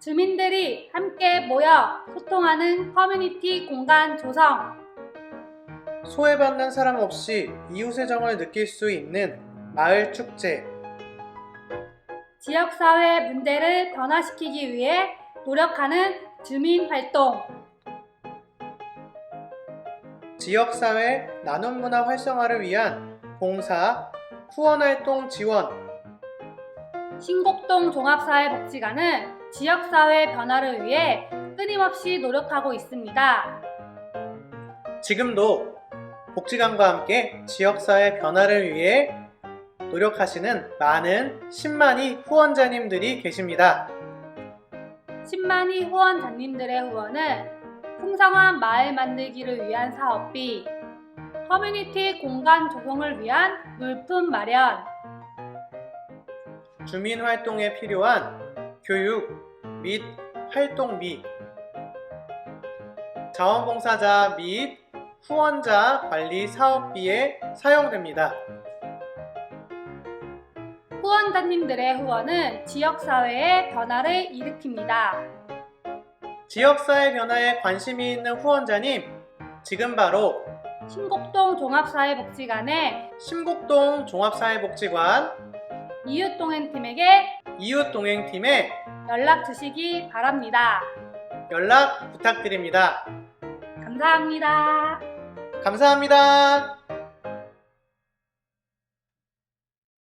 주민들이 함께 모여 소통하는 커뮤니티 공간 조성. 소외받는 사람 없이 이웃의 정을 느낄 수 있는 마을 축제. 지역사회 문제를 변화시키기 위해 노력하는 주민 활동. 지역사회 나눔 문화 활성화를 위한 봉사, 후원활동 지원, 신곡동 종합사회복지관은 지역사회 변화를 위해 끊임없이 노력하고 있습니다. 지금도 복지관과 함께 지역사회 변화를 위해 노력하시는 많은 10만이 후원자님들이 계십니다. 10만이 후원자님들의 후원은 풍성한 마을 만들기를 위한 사업비, 커뮤니티 공간 조성을 위한 물품 마련, 주민 활동에 필요한 교육 및 활동비, 자원봉사자 및 후원자 관리 사업비에 사용됩니다. 후원자님들의 후원은 지역사회의 변화를 일으킵니다. 지역사회 변화에 관심이 있는 후원자님, 지금 바로 신곡동 종합사회복지관의 심곡동 종합사회복지관 이웃동행팀에게 이웃동행팀에 연락 주시기 바랍니다. 연락 부탁드립니다. 감사합니다. 감사합니다.